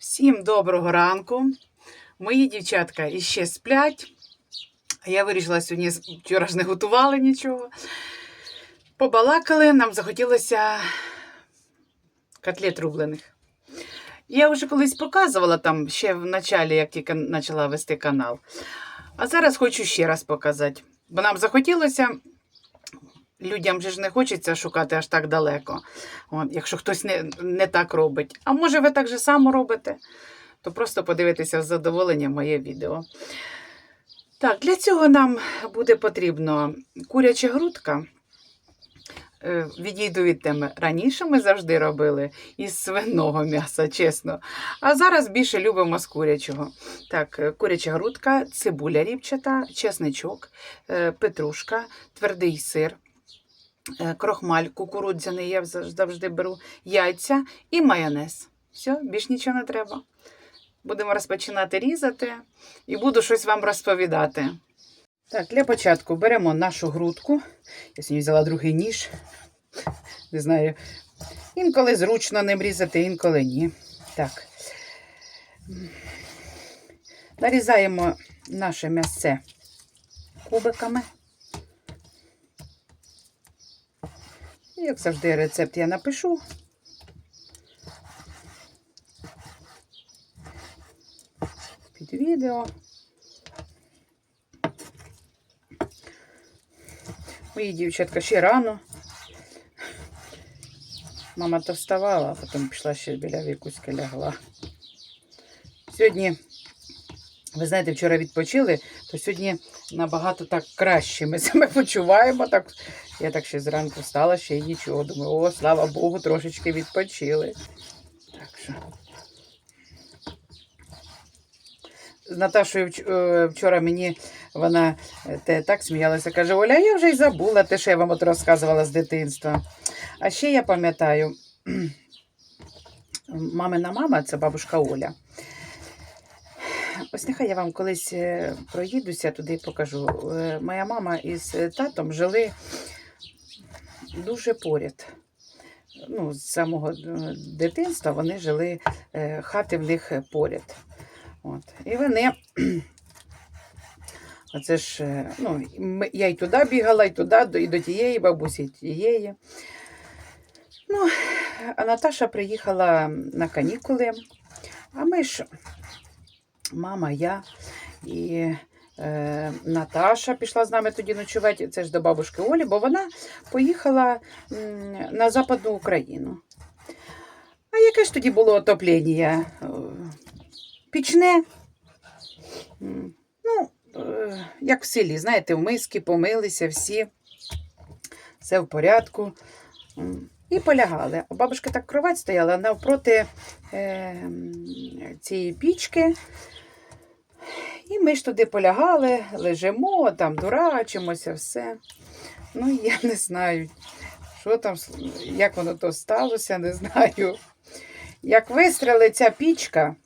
Всім доброго ранку. Мої дівчатка іще сплять. Я вирішила сьогодні, вчора ж не готували нічого. Побалакали, нам захотілося котлет рублених. Я вже колись показувала там ще в началі, як тільки почала вести канал. А зараз хочу ще раз показати. Бо нам захотілося, людям же ж не хочеться шукати аж так далеко. От, якщо хтось не, не так робить. А може ви так же само робите, то просто подивитися з задоволенням моє відео. Так, для цього нам буде потрібно куряча грудка. Е, Відійду від теми. Раніше ми завжди робили із свиного м'яса, чесно. А зараз більше любимо з курячого. Так, е, куряча грудка, цибуля ріпчата, чесничок, е, петрушка, твердий сир, крохмаль кукурудзяний, я завжди беру, яйця і майонез. Все, більш нічого не треба. Будемо розпочинати різати і буду щось вам розповідати. Так, для початку беремо нашу грудку. Я сьогодні взяла другий ніж. Не знаю. Інколи зручно ним різати, інколи ні. Так. Нарізаємо наше м'ясце кубиками. Як завжди, рецепт я напишу. Під відео. Мої дівчатка ще рано. Мама то вставала, а потім пішла ще біля вікуськи лягла. Сьогодні, ви знаєте, вчора відпочили, то сьогодні набагато так краще. Ми себе почуваємо. Так, я так ще зранку встала, ще й нічого. Думаю, о, слава Богу, трошечки відпочили. Так що. З Наташою е, вчора мені вона е, те так сміялася. Каже: Оля, я вже й забула те, що я вам от розказувала з дитинства. А ще я пам'ятаю, мамина мама це бабушка Оля. Ось нехай я вам колись е, проїдуся туди і покажу. Е, Моя мама із е, татом жили дуже поряд. Ну, з самого дитинства вони жили, хати в них поряд. От. І вони. Оце ж, ну, я й туди бігала, і туди, і до тієї бабусі, і тієї. Ну, а Наташа приїхала на канікули, а ми ж, мама, я і е, Наташа пішла з нами тоді ночувати, це ж до бабушки Олі, бо вона поїхала на Западну Україну. А яке ж тоді було отоплення? Е, Пічне. Ну, е, як в селі, знаєте, в миски помилися всі, все в порядку. І полягали. У бабушки так кровать стояла навпроти е, цієї пічки. Ми ж туди полягали, лежимо, там дурачимося, все. Ну, я не знаю, що там, як воно то сталося, не знаю. Як вистріли ця пічка,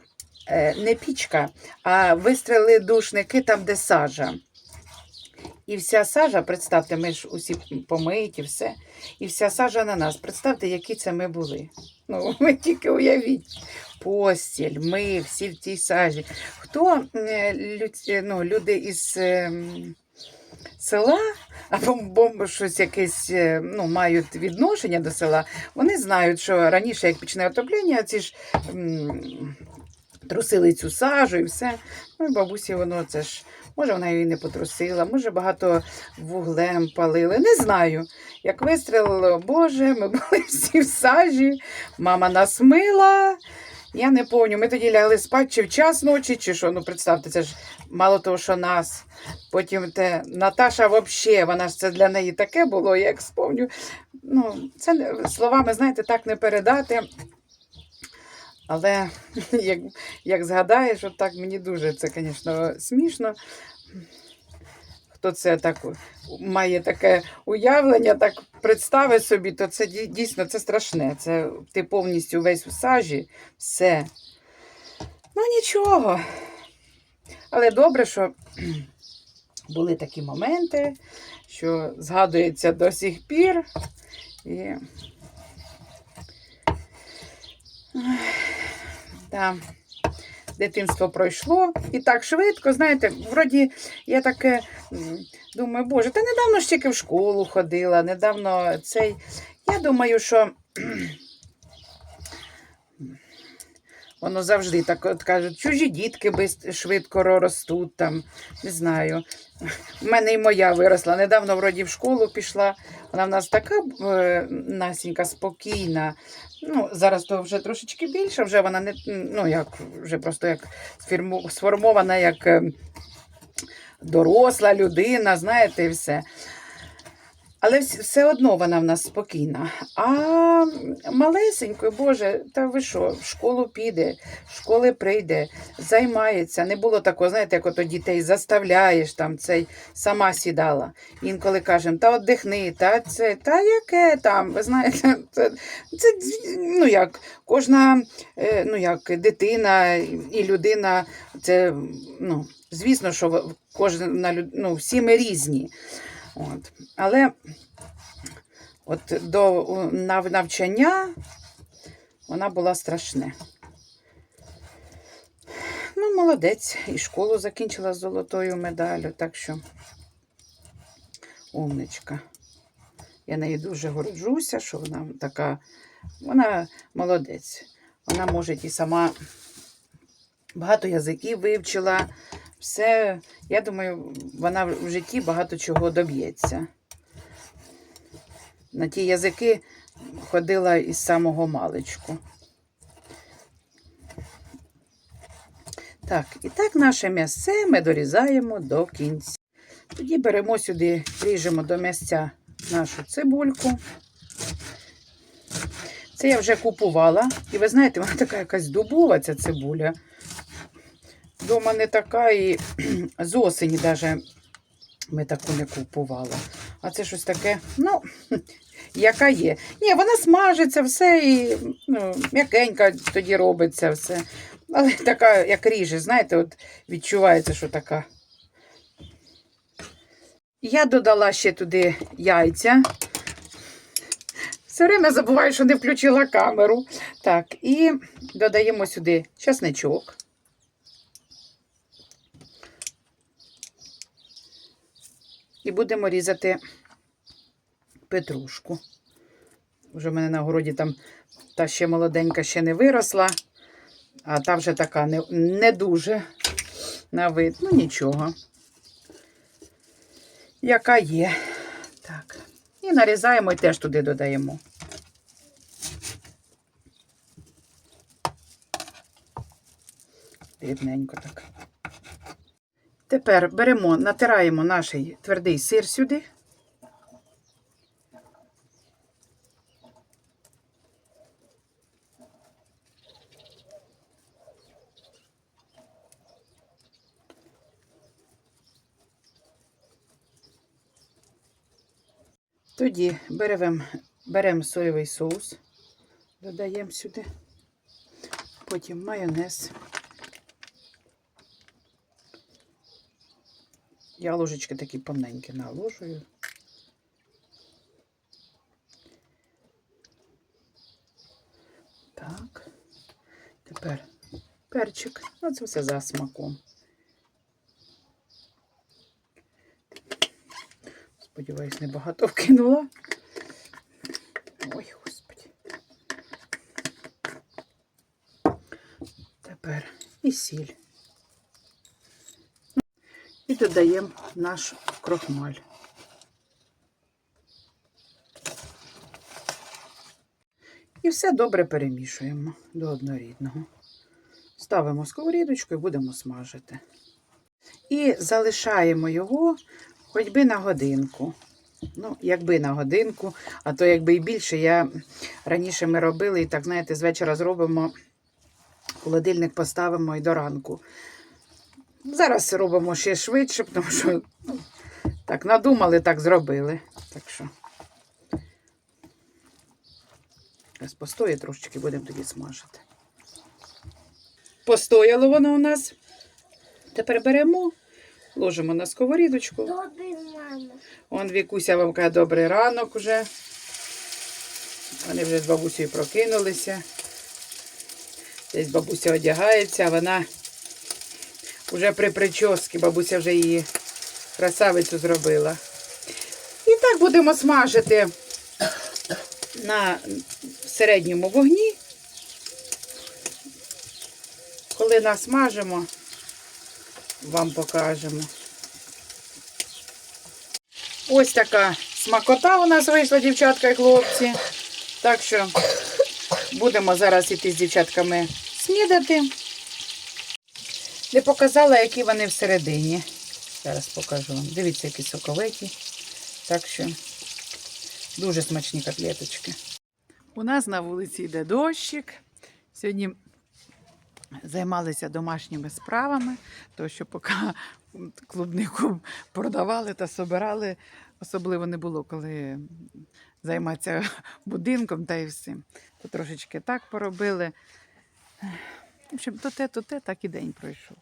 е, не пічка, а вистріли душники там, де сажа. І вся сажа, представте, ми ж усі помиті, все. І вся сажа на нас. Представте, які це ми були. Ну, ви тільки уявіть. Постіль, ми всі в тій сажі. Хто е, ну, люди із ем, села або бо щось якесь е, ну, мають відношення до села, вони знають, що раніше, як почне отоплення, ці ж трусили цю сажу і все. Ну, і бабусі воно це ж. Може, вона її не потрусила, може, багато вуглем палили. Не знаю. Як вистрілило, Боже, ми були всі в сажі, мама нас мила. Я не пам'ятаю, ми тоді лягли спати чи в час ночі, чи що. Ну, представте, це ж мало того, що нас. Потім те Наташа взагалі, вона ж це для неї таке було, як спомню. Ну, це словами, знаєте, так не передати. Але як, як згадаєш, от так мені дуже це, звісно, смішно. Хто це так має таке уявлення, так представить собі, то це дійсно це страшне. Це ти повністю весь в сажі, все. Ну нічого. Але добре, що були такі моменти, що згадується до сих пір. І... Да. дитинство пройшло і так швидко, знаєте, вроді я таке думаю, боже, ти недавно ж тільки в школу ходила, недавно цей. Я думаю, що воно завжди так от кажуть, чужі дітки швидко ростуть там, не знаю. У мене і моя виросла. Недавно вроді в школу пішла. Вона в нас така е, Насінька, спокійна. Ну, зараз то вже трошечки більше, вже вона не ну, як, вже просто як сфірму- сформована як е, доросла людина, знаєте, і все. Але все одно вона в нас спокійна. А малесенькою, Боже, та ви що, в школу піде, в школи прийде, займається. Не було такого, знаєте, як ото дітей заставляєш там цей сама сідала. Інколи кажемо, та отдихни, та це, та яке там, ви знаєте, це, це ну як, кожна е, ну як, дитина і людина, це, ну, звісно, що кожна ну, всі ми різні. От. Але от до навчання вона була страшне. Ну, молодець, і школу закінчила з золотою медаллю, так що умничка. Я нею дуже горджуся, що вона така, вона молодець. Вона може і сама багато язиків вивчила. Все, я думаю, вона в житті багато чого доб'ється. На ті язики ходила із самого маличку. Так, і так наше м'ясце ми дорізаємо до кінця. Тоді беремо сюди, ріжемо до м'ясця нашу цибульку. Це я вже купувала. І ви знаєте, вона така якась дубова, ця цибуля. Дома не така і з осені навіть ми таку не купували. А це щось таке, ну, яка є. Ні, вона смажиться, все і ну, м'якенька тоді робиться все. Але така, як ріже, знаєте, от відчувається, що така. Я додала ще туди яйця. Все время забуваю, що не включила камеру. Так, і додаємо сюди часничок. І будемо різати петрушку. Вже в мене на городі там та ще молоденька ще не виросла, а та вже така не, не дуже на вид. Ну нічого. Яка є. Так. І нарізаємо і теж туди додаємо. Рівненько так. Тепер беремо, натираємо наш твердий сир сюди. Тоді беремо, беремо соєвий соус, додаємо сюди, потім майонез. Я ложечки такі повненькі наложую. Так. Тепер перчик. Ну, це все за смаком. Сподіваюсь, небагато вкинула. Ой, господи. Тепер і сіль. І додаємо наш крохмаль. І все добре перемішуємо до однорідного. Ставимо сковорідочку і будемо смажити. І залишаємо його хоч би на годинку. Ну, якби на годинку, а то якби і більше. Я раніше ми робили, і так, знаєте, з вечора зробимо, холодильник поставимо і до ранку. Зараз робимо ще швидше, тому що ну, так надумали, так зробили. Так що. Зараз постоє трошечки, будемо тоді смажити. Постояло воно у нас. Тепер беремо, ложимо на сковорідочку. Добрий мама. Он Вікуся вам каже, добрий ранок уже. Вони вже з бабусею прокинулися. Десь бабуся одягається, а вона Уже при прическі бабуся вже її красавицю зробила. І так будемо смажити на середньому вогні. Коли насмажимо, вам покажемо. Ось така смакота у нас вийшла, дівчатка і хлопці. Так що будемо зараз іти з дівчатками снідати. Не показала, які вони всередині. Зараз покажу вам. Дивіться, які соковиті. Так що дуже смачні котлеточки. У нас на вулиці йде дощик. Сьогодні займалися домашніми справами, тому що поки клубнику продавали та собирали, особливо не було коли займатися будинком та і всім. То трошечки так поробили. В общем, то те, то те, так і день пройшов.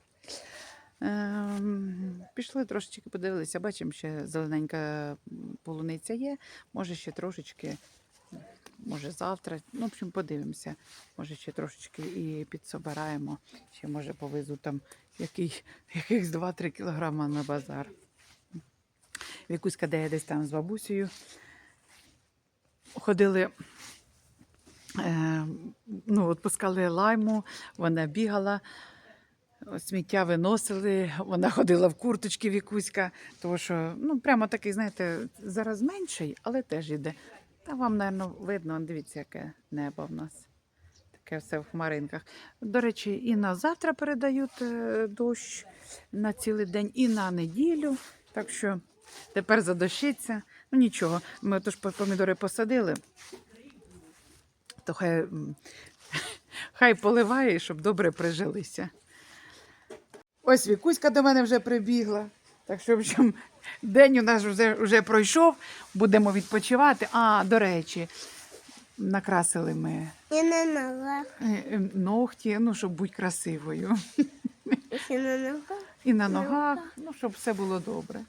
Ем, пішли трошечки подивилися, бачимо, ще зелененька полуниця є. Може, ще трошечки, може завтра. Ну, в общем, подивимося. Може, ще трошечки і підсобираємо. Ще може повезу там який, якихось 2-3 кілограма на базар. Вікуська, де я десь там з бабусею ходили. Е, ну, от пускали лайму, вона бігала, сміття виносили, вона ходила в курточки вікуська, тому що ну, прямо такий, знаєте, зараз менший, але теж іде. Та вам, мабуть, видно, дивіться, яке небо в нас. Таке все в хмаринках. До речі, і на завтра передають е, дощ на цілий день, і на неділю. Так що тепер задощиться. Ну нічого, ми тож помідори посадили то хай, хай поливає, щоб добре прижилися. Ось Вікуська до мене вже прибігла. Так що, в общем, день у нас вже, вже пройшов, будемо відпочивати. А, до речі, накрасили ми Я на ногах. е, е, ногті, ну, щоб бути красивою. Ще на ногах. І на ногах, ну, щоб все було добре.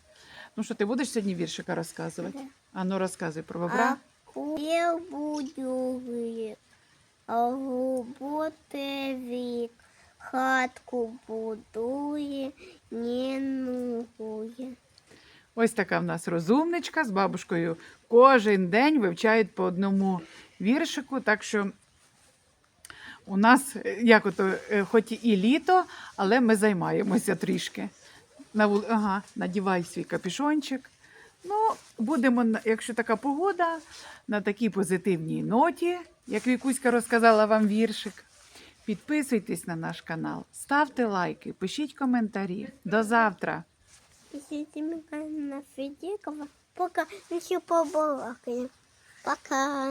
Ну що, ти будеш сьогодні віршика розказувати? Да. А ну розказуй про бобра. Я буду а роботи вік. Хатку будує, не нугує. Ось така в нас розумничка з бабушкою. Кожен день вивчають по одному віршику. Так що у нас, як ото, е, хоч і літо, але ми займаємося трішки. На вул... Ага, надівай свій капюшончик. Ну, будемо, якщо така погода, на такій позитивній ноті, як Вікуська розказала вам віршик. Підписуйтесь на наш канал, ставте лайки, пишіть коментарі. До завтра! Пока. Пока.